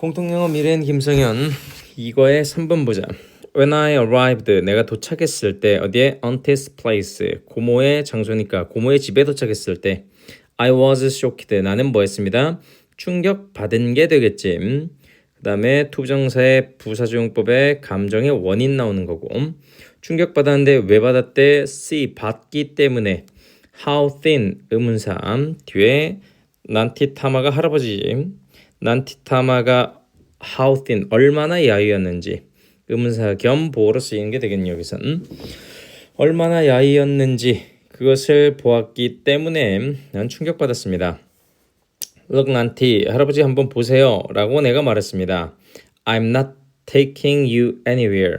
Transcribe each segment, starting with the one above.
공통영어 미래인 김성현 이거의 3번 보자. When I arrived 내가 도착했을 때 어디에 auntie's place 고모의 장소니까 고모의 집에 도착했을 때 I was shocked 나는 뭐 했습니다. 충격 받은 게 되겠지. 그 다음에 투부정사의 부사조용법에 감정의 원인 나오는 거고 충격 받았는데 왜 받았대? see 받기 때문에 how thin 의문사 뒤에 난티타마가 할아버지 난티타마가 how thin 얼마나 야위였는지 의문사 겸 보호로 쓰이는 게 되겠네요 여기서는 얼마나 야위였는지 그것을 보았기 때문에 난 충격받았습니다. Look 난티 할아버지 한번 보세요 라고 내가 말했습니다. I'm not taking you anywhere.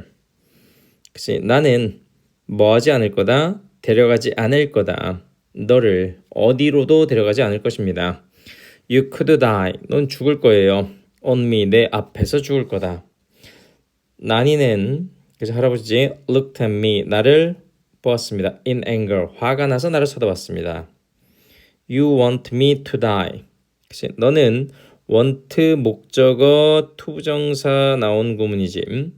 그치 나는 뭐 하지 않을 거다? 데려가지 않을 거다. 너를 어디로도 데려가지 않을 것입니다 You could die. 넌 죽을 거예요. On me. 내 앞에서 죽을 거다. 난이는 그래서 할아버지 looked at me. 나를 보았습니다. In anger. 화가 나서 나를 쳐다봤습니다. You want me to die. 그치? 너는 want 목적어 투부정사 나온 구문이지.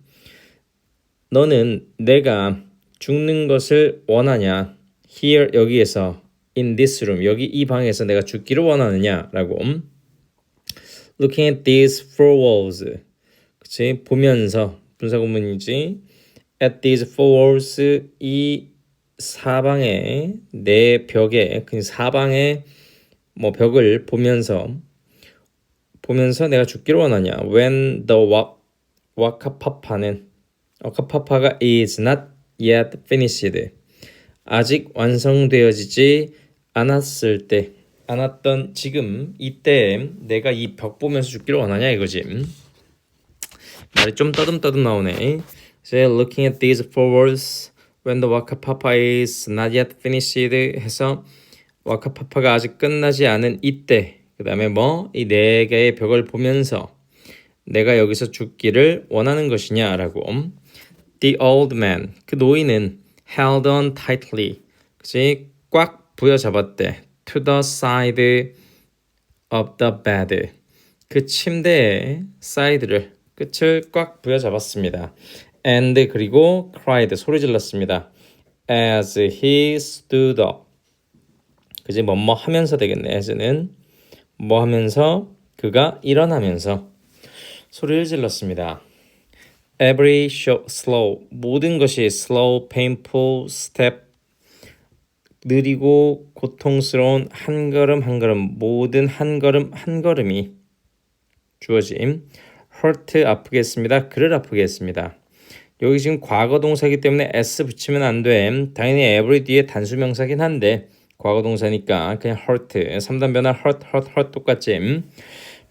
너는 내가 죽는 것을 원하냐? Here 여기에서 in this room. 여기 이 방에서 내가 죽기를 원하느냐라고. looking at these four walls. 그치? 보면서. 분사구문이지. At these four walls 이 사방에 내 벽에 그 사방에 뭐 벽을 보면서 보면서 내가 죽기를 원하냐. When the 와카파파는 와카파파가 is not yet finished. 아직 완성되어지지 않았을 때 않았던 지금 이때 내가 이 벽 보면서 죽기를 원하냐 이거지. 말이 좀 떠듬떠듬 나오네. So looking at these four words when the wakapapa is not yet finished 해서 와카파파가 아직 끝나지 않은 이때 그 다음에 뭐? 이 네 개의 벽을 보면서 내가 여기서 죽기를 원하는 것이냐라고. The old man 그 노인은 held on tightly. 그치? 꽉 부여잡았대. To the side of the bed. 그 침대의 사이드를 끝을 꽉 부여잡았습니다. And 그리고 cried 소리 질렀습니다. As he stood up. 그지 뭐뭐 하면서 되겠네. as는 뭐 하면서 그가 일어나면서 소리를 질렀습니다. Every show, slow 모든 것이 slow, painful step 느리고 고통스러운 한 걸음 한 걸음 모든 한 걸음 한 걸음이 주어짐 hurt 아프게 했습니다. 그를 아프게 했습니다. 여기 지금 과거 동사기 때문에 s 붙이면 안 돼. 당연히 every 뒤에 단수 명사긴 한데 과거 동사니까 그냥 hurt 3단 변화 hurt hurt hurt 똑같지.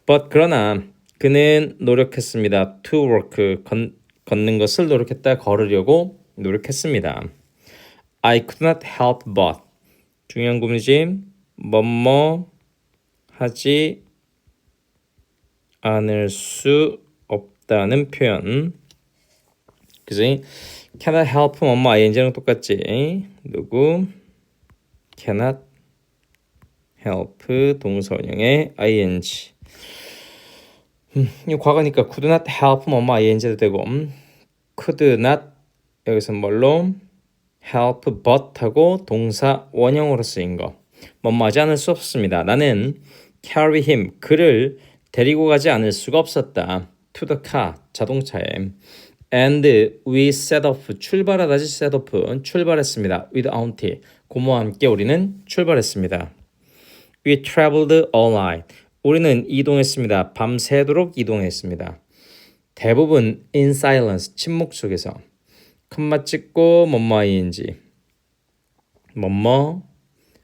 but 그러나 그는 노력했습니다. to work 건, 걷는 것을 노력했다 걸으려고 노력했습니다. I could not help but 중요한 구문이지 뭐뭐 하지 않을 수 없다는 표현 그지 cannot help 뭐뭐 ing랑 똑같지 누구 cannot help 동사 원형의 ing 음, 이 과거니까 could not help 뭐뭐 ing도 되고 음, could not 여기서 뭘로 help but 하고 동사 원형으로 쓰인 거. 뭐뭐하지 않을 수 없습니다. 나는 carry him 그를 데리고 가지 않을 수가 없었다. to the car 자동차에 and we set off 출발하다지 set off 출발했습니다. with auntie 고모와 함께 우리는 출발했습니다. We traveled all night 우리는 이동했습니다. 밤새도록 이동했습니다. 대부분 in silence 침묵 속에서 컴마 찍고 뭐뭐 ing인지 뭐뭐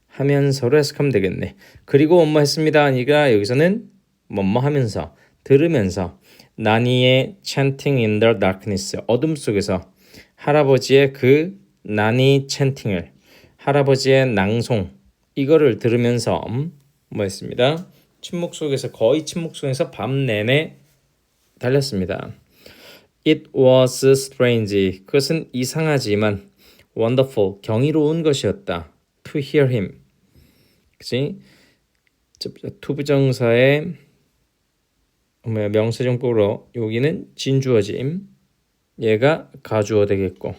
하면서로 해석하면 되겠네. 그리고 뭐뭐 했습니다. 하니까 여기서는 뭐뭐 하면서 들으면서 나니의 chanting in the darkness 어둠 속에서 할아버지의 그 나니 chanting을 할아버지의 낭송 이거를 들으면서 뭐 했습니다. 침묵 속에서 거의 침묵 속에서 밤 내내 달렸습니다. It was strange. 그것은 이상하지만 wonderful, 경이로운 것이었다. To hear him. 그치? 투부정사의 뭐야 명사정법으로 여기는 진주어짐 얘가 가주어 되겠고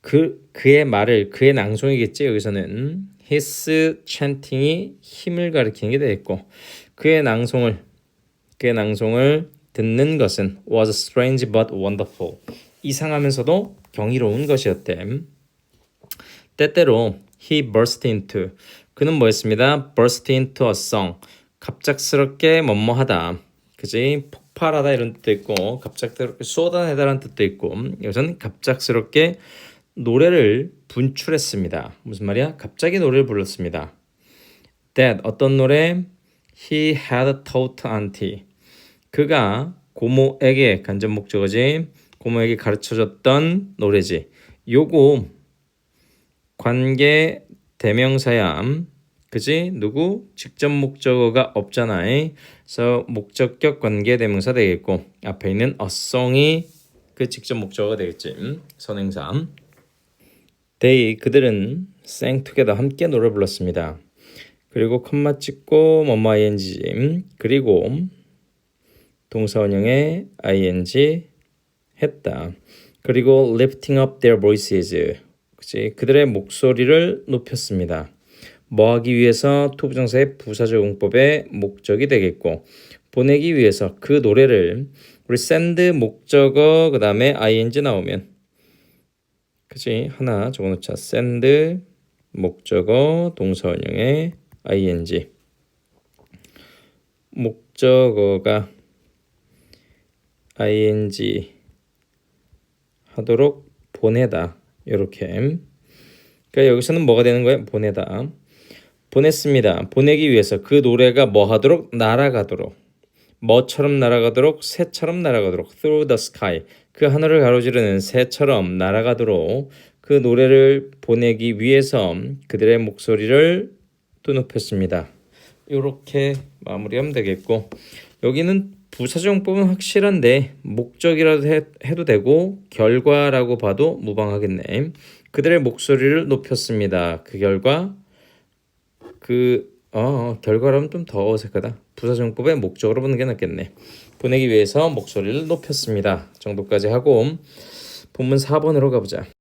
그 그의 말을 그의 낭송이겠지 여기서는 his chanting이 힘을 가리키는 게 되겠고 그의 낭송을 그의 낭송을 듣는 것은 was strange but wonderful 이상하면서도 경이로운 것이었대. 때때로 he burst into 그는 뭐였습니다? burst into a song 갑작스럽게 뭐뭐하다 그지 폭발하다 이런 뜻도 있고 갑작스럽게 쏟아내다라는 뜻도 있고 여기서는 갑작스럽게 노래를 분출했습니다. 무슨 말이야? 갑자기 노래를 불렀습니다. That 어떤 노래? He had taught auntie 그가 고모에게 간접 목적어지 고모에게 가르쳐줬던 노래지. 요거 관계 대명사야. 그지? 누구? 직접 목적어가 없잖아. 그래서 목적격 관계 대명사 되겠고 앞에 있는 song이 그 직접 목적어가 되겠지. 음? 선행사. They 그들은 together 함께 노래 불렀습니다. 그리고 컴마 찍고 뭐뭐 ing 음? 그리고 동사 원형에 ing 했다. 그리고 lifting up their voices. 그치? 그들의 목소리를 높였습니다. 뭐 하기 위해서 투부정사의 부사적 용법의 목적이 되겠고 보내기 위해서 그 노래를 우리 send 목적어 그 다음에 ing 나오면 그치? 하나 적어 놓자. send 목적어 동사 원형에 ing 목적어가 ing 하도록 보내다. 이렇게. 그러니까 여기서는 뭐가 되는 거예요? 보내다. 보냈습니다. 보내기 위해서 그 노래가 뭐 하도록? 날아가도록. 뭐처럼 날아가도록? 새처럼 날아가도록. Through the sky. 그 하늘을 가로지르는 새처럼 날아가도록 그 노래를 보내기 위해서 그들의 목소리를 또 높였습니다. 이렇게 마무리하면 되겠고 여기는 부사정법은 확실한데 목적이라도 해, 해도 되고 결과라고 봐도 무방하겠네. 그들의 목소리를 높였습니다. 그 결과 그 어, 결과라면 좀 더 어색하다. 부사정법의 목적으로 보는 게 낫겠네. 보내기 위해서 목소리를 높였습니다. 정도까지 하고 본문 4번으로 가보자.